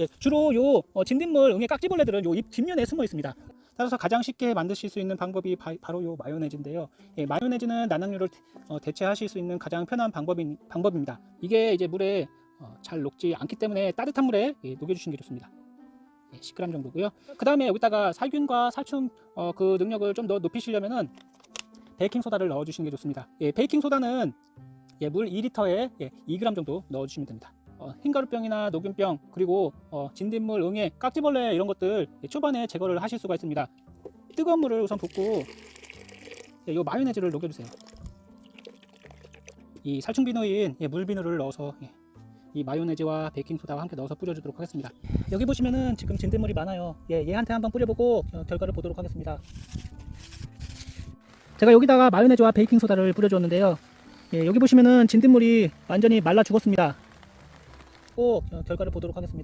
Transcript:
예, 주로 요 어, 진딧물 응애 깍지벌레들은 요잎 뒷면에 숨어 있습니다. 따라서 가장 쉽게 만드실 수 있는 방법이 바, 로요 마요네즈인데요. 예, 마요네즈는 난황류를 어, 대체하실 수 있는 가장 편한 방법인, 방법입니다. 이게 이제 물에 어, 잘 녹지 않기 때문에 따뜻한 물에 예, 녹여주시는 게 좋습니다. 예, 10g 정도고요. 그 다음에 여기다가 살균과 살충 어, 그 능력을 좀 더 높이시려면은 베이킹 소다를 넣어주시는 게 좋습니다. 예, 베이킹 소다는 예, 물 2리터에 예, 2g 정도 넣어주시면 됩니다. 어, 흰가루병이나 녹균병 그리고 어, 진딧물, 응애, 깍지벌레 이런 것들 예, 초반에 제거를 하실 수가 있습니다. 뜨거운 물을 우선 붓고 예, 요 마요네즈를 녹여주세요. 이 살충 비누인 예, 물 비누를 넣어서 예, 이 마요네즈와 베이킹 소다와 함께 넣어서 뿌려주도록 하겠습니다. 여기 보시면은 지금 진딧물이 많아요. 예, 얘한테 한번 뿌려보고 어, 결과를 보도록 하겠습니다. 제가 여기다가 마요네즈와 베이킹 소다를 뿌려주었는데요. 예, 여기 보시면은 진딧물이 완전히 말라 죽었습니다. 꼭 어, 결과를 보도록 하겠습니다.